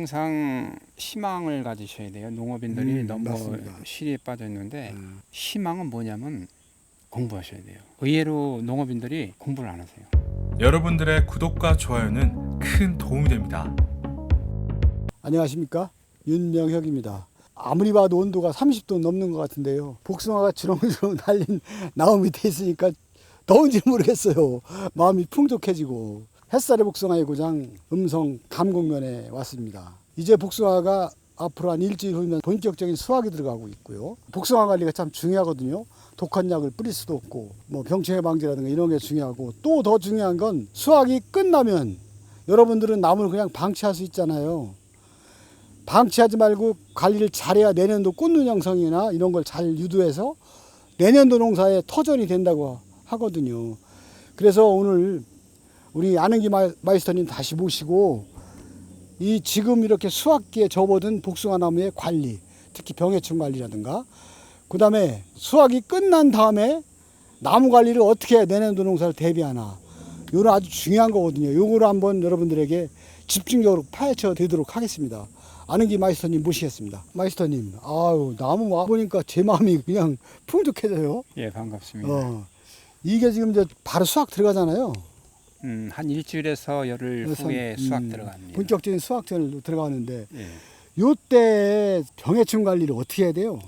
항상 희망을 가지셔야 돼요. 농업인들이 음, 너무 맞습니다. 시리에 빠져 있는데 음. 희망은 뭐냐면 공부하셔야 돼요. 의외로 농업인들이 공부를 안 하세요. 여러분들의 구독과 좋아요는 큰 도움이 됩니다. 안녕하십니까 윤명혁입니다. 아무리 봐도 온도가 30도 넘는 것 같은데요. 복숭아가 주렁주렁 달린 나무 밑에 있으니까 더운지 모르겠어요. 마음이 풍족해지고 햇살의 복숭아의 고장 음성 감곡면에 왔습니다. 이제 복숭아가 앞으로 한 일주일 후면 본격적인 수확이 들어가고 있고요. 복숭아 관리가 참 중요하거든요. 독한 약을 뿌릴 수도 없고 뭐 병충해 방지라든가 이런 게 중요하고 또 더 중요한 건 수확이 끝나면 여러분들은 나무를 그냥 방치할 수 있잖아요. 방치하지 말고 관리를 잘해야 내년도 꽃눈 형성이나 이런 걸 잘 유도해서 내년도 농사에 터전이 된다고 하거든요. 그래서 오늘 우리 마- 마이스터님 다시 모시고 이 지금 이렇게 수확기에 접어든 복숭아 나무의 관리, 특히 병해충 관리라든가 그 다음에 수확이 끝난 다음에 나무 관리를 어떻게 내년도 농사를 대비하나 이런 아주 중요한 거거든요. 요거를 한번 여러분들에게 집중적으로 파헤쳐 드리도록 하겠습니다. 아는기 마이스터님 모시겠습니다. 마이스터님, 아유 나무 와 보니까 제 마음이 그냥 풍족해져요. 예, 반갑습니다. 어, 이게 지금 이제 바로 수확 들어가잖아요. 음, 한 일주일에서 열흘 그래서, 후에 수확 음, 들어갑니다. 본격적인 수확전을 들어가는데 예. 요때 병해충 관리를 어떻게 해야 돼요?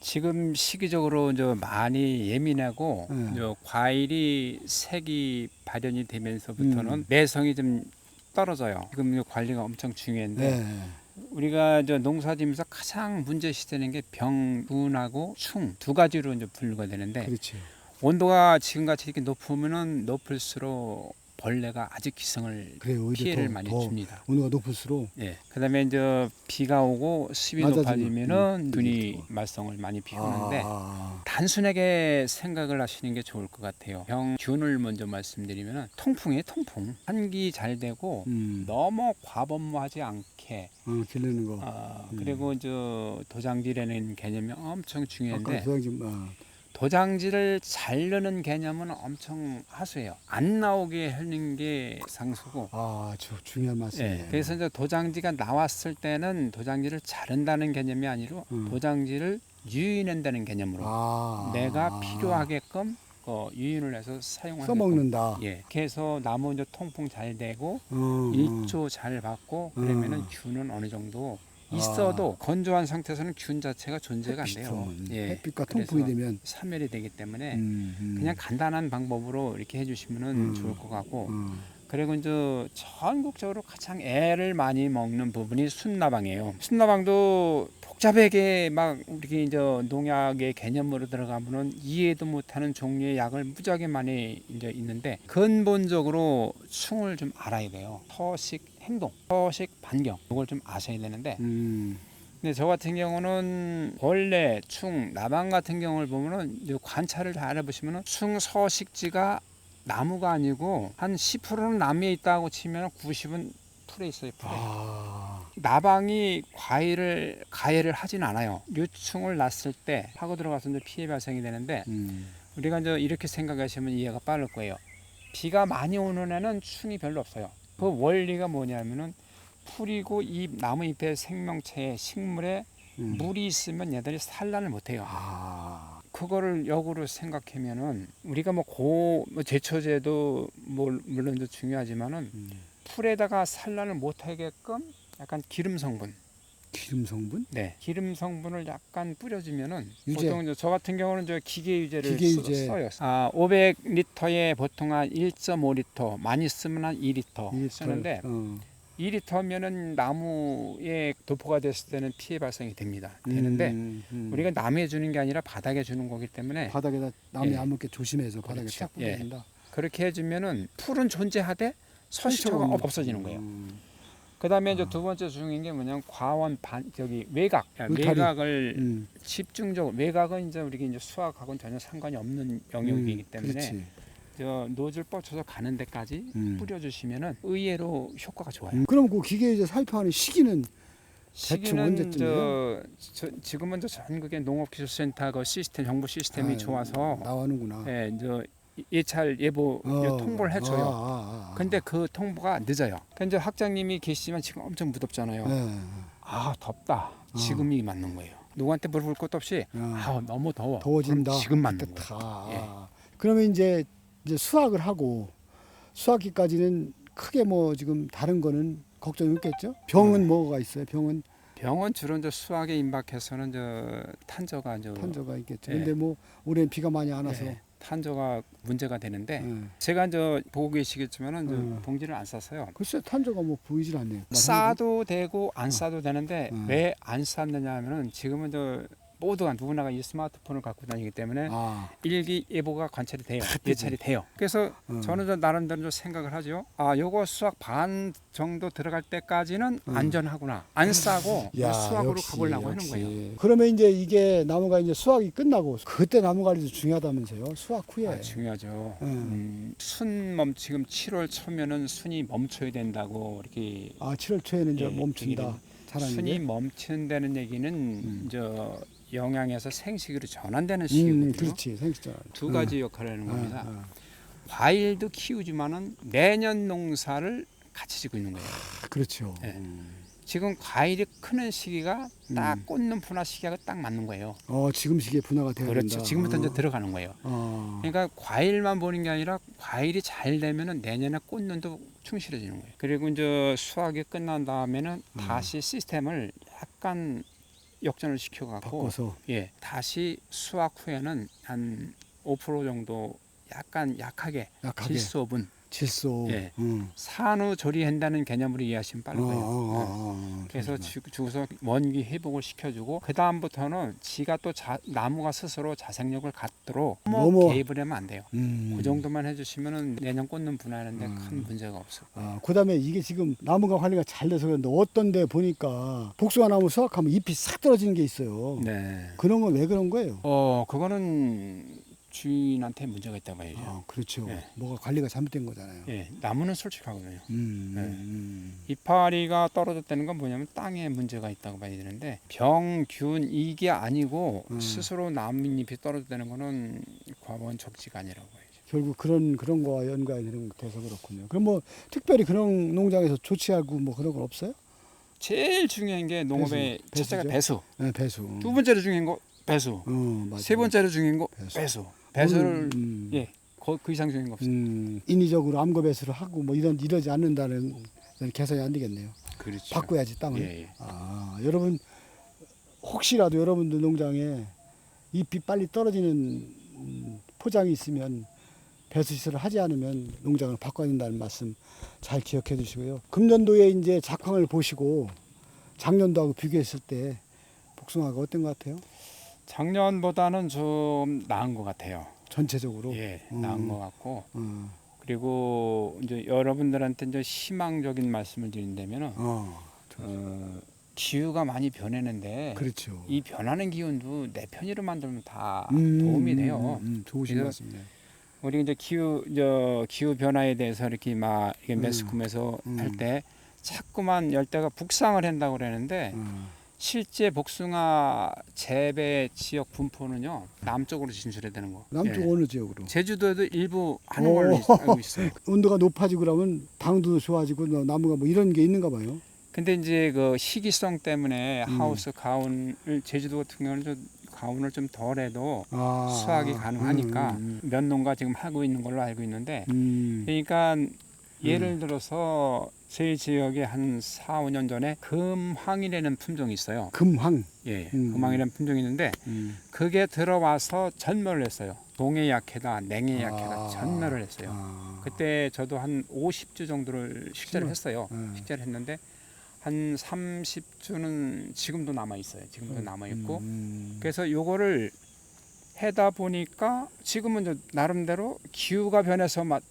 지금 시기적으로 저 많이 예민하고 네. 저 과일이 색이 발현이 되면서부터는 음. 매성이 좀 떨어져요. 지금 이 관리가 엄청 중요한데 네. 우리가 저 농사지면서 가장 문제 시되는 게 병분하고 충 두 가지로 이제 분류가 되는데 그렇죠. 온도가 지금같이 이렇게 높으면은 높을수록 벌레가 아주 그래요. 오히려 피해를 더, 많이 더 줍니다. 온도가 높을수록 예. 그다음에 이제 비가 오고 습이 맞아지면, 높아지면은 음, 그렇죠. 말썽을 많이 피우는데 아, 단순하게 생각을 하시는 게 좋을 것 같아요. 병균을 먼저 말씀드리면 통풍이에요, 통풍. 환기 잘 되고 음, 너무 과범무하지 않게 어, 기르는 거. 어, 음. 그리고 저 도장지라는 개념이 엄청 아까 중요한데 도장 좀 아, 도장지를 잘 넣는 개념은 엄청 하수예요. 안 나오게 하는 게 상수고. 아, 저 중요한 말씀이에요. 예, 그래서 이제 도장지가 나왔을 때는 도장지를 자른다는 개념이 아니고 음. 도장지를 유인한다는 개념으로 아, 내가 필요하게끔 어, 유인을 해서 사용하는 써먹는다. 예, 해서 나무 이제 통풍 잘 되고 어, 일조 잘 받고 그러면은 음. 균은 어느 정도 아. 있어도 건조한 상태에서는 균 자체가 존재가 안 돼요. 햇빛, 예, 햇빛과 그래서 통풍이 되면 사멸이 되기 때문에 음, 음, 그냥 간단한 방법으로 이렇게 해주시면은 음. 좋을 것 같고 음, 그리고 이제 전국적으로 가장 애를 많이 먹는 부분이 순나방이에요. 순나방도 복잡하게 막 우리 이제 농약의 개념으로 들어가면은 이해도 못하는 종류의 약을 무지하게 많이 이제 있는데 근본적으로 충을 좀 알아야 돼요. 서식 행동, 서식 반경 이걸 좀 아셔야 되는데 음, 근데 저 같은 경우는 벌레, 충, 나방 같은 경우를 보면은 관찰을 잘 해보시면은 충 서식지가 나무가 아니고 한 10%는 나무에 있다고 치면 90은 풀에 있어요. 풀에. 아, 나방이 과일을 가해를 하진 않아요. 유충을 낳았을 때 파고 들어가서 이제 피해 발생이 되는데 음, 우리가 이제 이렇게 생각하시면 이해가 빠를 거예요. 비가 많이 오는 애는 충이 별로 없어요. 그 원리가 뭐냐면은 풀이고 이 나무 잎의 생명체에 식물에 음. 물이 있으면 얘들이 산란을 못해요. 아, 그거를 역으로 생각하면은 우리가 뭐고 뭐 제초제도 뭐 물론 도 중요하지만은 음. 풀에다가 산란을 못하게끔 약간 기름 성분, 기름 성분? 네, 기름 성분을 약간 뿌려주면은 유제. 보통 저 같은 경우는 저 기계 유제를 기계 쓰- 유제. 써요. 아, 500리터에 보통 한 1.5리터, 많이 쓰면 한 2리터 이 쓰는데 어, 2리터면은 나무에 도포가 됐을 때는 피해 발생이 됩니다. 되는데 음, 음. 우리가 남에 주는 게 아니라 바닥에 주는 거기 때문에 바닥에다 남이 예. 안 먹게 조심해서 바닥에 그렇죠. 딱 예. 뿌려준다. 그렇게 해주면은 풀은 존재하되 서식처가 없어지는 거예요. 음, 그다음에 이제 아. 두 번째 중요한 게 뭐냐면 과원 반 저기 외곽 울타리. 외곽을 음, 집중적으로 외곽은 이제 우리가 이제 수학하고는 전혀 상관이 없는 영역이기 음, 때문에 그렇지. 저 노즐 뻗쳐서 가는 데까지 음. 뿌려주시면은 의외로 효과가 좋아요. 음, 그럼 그 기계 이제 살포하는 시기는 대충 시기는 언제쯤이에요? 저, 저 지금은 저 전국의 농업기술센터 그 시스템 정보 시스템이 아, 좋아서 나오는구나. 예, 이제 예찰 예보 어. 통보를 해줘요. 아, 아, 아. 근데 그 통보가 늦어요. 근데 학장님이 계시지만 지금 엄청 무덥잖아요. 네. 아 덥다. 어. 지금이 맞는 거예요. 누구한테 물어볼 것도 없이 어. 아 너무 더워. 더워진다. 그럼 지금 맞는. 거예요. 예. 그러면 이제 이제 수학을 하고 수학기까지는 크게 뭐 지금 다른 거는 걱정이 없겠죠? 병은 음. 뭐가 있어요? 병은 병원 주로 이제 수학에 임박해서는 저 탄저가 이제 탄저가 있겠죠. 예. 근데 뭐 올해는 비가 많이 안 와서 예, 탄저가 문제가 되는데 예. 제가 이제 보고 계시겠지만은 이제 음. 봉지를 안 쌌어요. 글쎄 탄저가 뭐 보이질 않네요. 싸도 되고 안 싸도 되는데 음. 왜안 쌌느냐 하면은 지금은 저 모두가 누구나가 이 스마트폰을 갖고 다니기 때문에 아, 일기 예보가 관찰이 돼요. 예찰이 돼요. 그래서 음. 저는 저 나름대로 좀 생각을 하죠. 아, 요거 수학 반 정도 들어갈 때까지는 음. 안전하구나. 안 싸고 야, 수학으로 역시, 가보려고 역시. 하는 거예요. 그러면 이제 이게 나무가 이제 수학이 끝나고 그때 나무 관리도 중요하다면서요? 수학 후에. 아, 중요하죠. 음. 음, 순 멈, 지금 7월 초면은 순이 멈춰야 된다고 이렇게 아, 7월 초에는 이제 예, 멈춘다. 순이 게. 멈춘다는 얘기는 음. 저 영양에서 생식으로 전환되는 음, 시기거든요. 그렇지. 생시절. 두 가지 역할을 하는 겁니다. 아, 과일도 키우지만은 내년 농사를 같이 지고 있는 거예요. 아, 그렇죠. 예. 음. 지금 과일이 크는 시기가 딱 음. 꽂는 분화 시기가 딱 맞는 거예요. 어, 지금 시기에 분화가 돼야 그렇죠. 된다. 지금부터 어. 이제 들어가는 거예요. 어. 그러니까 과일만 보는 게 아니라 과일이 잘 되면은 내년에 꽂는도 충실해지는 거예요. 그리고 이제 수확이 끝난 다음에는 음. 다시 시스템을 약간 역전을 시켜갖고 바꿔서. 예 다시 수확 후에는 한 5% 정도 약간 약하게 약하게. 질소분 질소. 예. 음. 산후 조리한다는 개념으로 이해하시면 빠를 어, 거예요. 어, 어, 예. 어, 그래서. 주, 주서 원기 회복을 시켜주고 그 다음부터는 지가 또 자, 나무가 스스로 자생력을 갖도록 너무 개입을 하면 안 돼요. 음. 그 정도만 해주시면은 내년 꽂는 분화하는데 음. 큰 문제가 없어. 아, 그다음에 이게 지금 나무가 관리가 잘 돼서 그런데 어떤 데 보니까 복숭아 나무 수확하면 잎이 싹 떨어지는 게 있어요. 네. 그런 건 왜 그런 거예요? 어 그거는 주인한테 문제가 있다고 봐야죠. 아, 그렇죠. 예. 뭐가 관리가 잘못된 거잖아요. 예, 나무는 솔직하거든요. 음, 네. 음, 이파리가 떨어졌다는 건 뭐냐면 땅에 문제가 있다고 봐야 되는데 병균 이게 아니고 음. 스스로 나뭇잎이 떨어졌다는 거는 과번 적지가 아니라고 봐야죠. 결국 그런 그런 거와 연관이 되는 것 돼서 그렇군요. 그럼 뭐 특별히 그런 농장에서 조치하고 뭐 그런 건 없어요? 제일 중요한 게 농업의 배수, 첫째가 배수죠? 배수. 네, 배수. 두 번째로 중요한 거 배수. 어, 맞아. 세 번째로 중요한 거 배수. 배수. 배수를 음, 예, 거, 그 이상 중요한 거 없어요. 음, 인위적으로 암거 배수를 하고 뭐 이런 이러지 않는다는 건 개선이 안 되겠네요. 그렇죠. 바꿔야지 땅을. 예, 예. 아, 여러분 혹시라도 여러분들 농장에 잎이 빨리 떨어지는 음, 포장이 있으면 배수 시설을 하지 않으면 농장을 바꿔야 된다는 말씀 잘 기억해 주시고요. 금년도에 이제 작황을 보시고 작년도하고 비교했을 때 복숭아가 어떤 것 같아요? 작년보다는 좀 나은 것 같아요. 전체적으로. 예, 음. 나은 것 같고 어, 그리고 이제 여러분들한테 이제 희망적인 말씀을 드린다면은 어, 어, 기후가 많이 변했는데 그렇죠. 이 변하는 기운도 내 편의로 만들면 다 음, 도움이 돼요. 음, 음, 좋으신 그래서 말씀이네요. 우리 이제 기후 저 기후 변화에 대해서 이렇게 막 이게 음. 매스컴에서 음. 할때 자꾸만 열대가 북상을 한다고 그러는데 어, 실제 복숭아 재배 지역 분포는요 남쪽으로 진출해야 되는 거. 남쪽 예. 어느 지역으로? 제주도에도 일부 하는 오. 걸로 알고 있어요. 온도가 높아지고 그러면 당도 좋아지고 나- 나무가 뭐 이런 게 있는가 봐요. 근데 이제 그 시기성 때문에 음. 하우스 가온을 제주도 같은 경우는 좀 가온을 좀 덜해도 아, 수확이 가능하니까 음, 몇 농가 지금 하고 있는 걸로 알고 있는데 음, 음. 그러니까 예를 들어서 저희 지역에 한 4, 5년 전에 금황이라는 품종이 있어요. 금황. 예, 음. 금황이라는 품종이 있는데 음. 그게 들어와서 전멸을 했어요. 동해 약해다, 냉해 약해다 아. 전멸을 했어요. 아. 그때 저도 한 50주 정도를 식재를? 했어요. 네. 식재를 했는데 한 30주는 지금도 남아 있어요. 지금도 남아 있고 음. 그래서 요거를 해다 보니까 지금은 이제 나름대로 기후가 변해서 막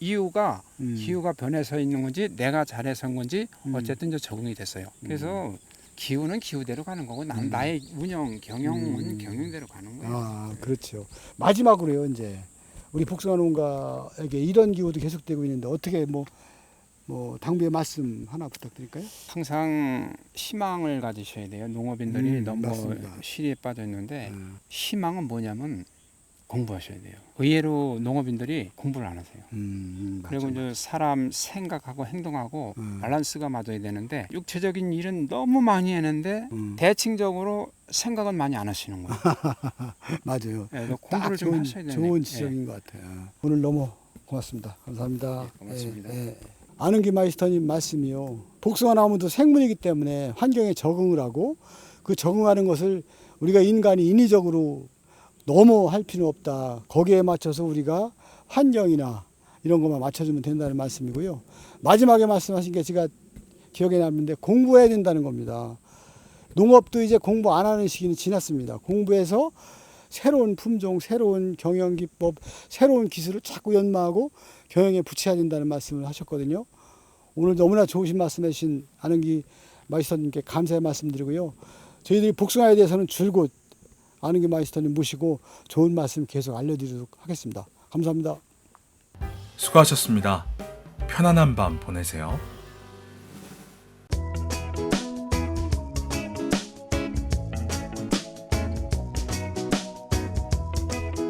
이유가 음. 기후가 변해서 있는 건지 내가 잘해서인 건지 음. 어쨌든 이제 적응이 됐어요. 그래서 기후는 기후대로 가는 거고 난 음. 나의 운영 경영은 음. 경영대로 가는 거예요. 아, 그렇죠. 마지막으로요, 이제 우리 복숭아 농가에게 이런 기후도 계속되고 있는데 어떻게 뭐, 뭐 당부의 말씀 하나 부탁드릴까요? 항상 희망을 가지셔야 돼요. 농업인들이 음, 너무 맞습니다. 시리에 빠져 있는데 음. 희망은 뭐냐면 공부하셔야 돼요. 의외로 농업인들이 공부를 안 하세요. 음, 그리고 맞죠. 이제 사람 생각하고 행동하고 음. 밸런스가 맞아야 되는데 육체적인 일은 너무 많이 하는데 음. 대칭적으로 생각은 많이 안 하시는 거예요. 맞아요. 예, 딱 공부를 좀 좋은, 하셔야 되네. 좋은 예. 지적인 것 같아요. 오늘 너무 고맙습니다. 감사합니다. 네, 고맙습니다. 예, 예. 아는기 마이스터님 말씀이요. 복숭아 나무도 생물이기 때문에 환경에 적응을 하고 그 적응하는 것을 우리가 인간이 인위적으로 너무 할 필요는 없다. 거기에 맞춰서 우리가 환경이나 이런 것만 맞춰주면 된다는 말씀이고요. 마지막에 말씀하신 게 제가 기억에 남는데 공부해야 된다는 겁니다. 농업도 이제 공부 안 하는 시기는 지났습니다. 공부해서 새로운 품종, 새로운 경영 기법, 새로운 기술을 자꾸 연마하고 경영에 붙여야 된다는 말씀을 하셨거든요. 오늘 너무나 좋으신 말씀 해주신 아는기 마이스터님께 감사의 말씀 드리고요. 저희들이 복숭아에 대해서는 줄곧 아는기 마이스터님 모시고 좋은 말씀 계속 알려드리도록 하겠습니다. 감사합니다. 수고하셨습니다. 편안한 밤 보내세요.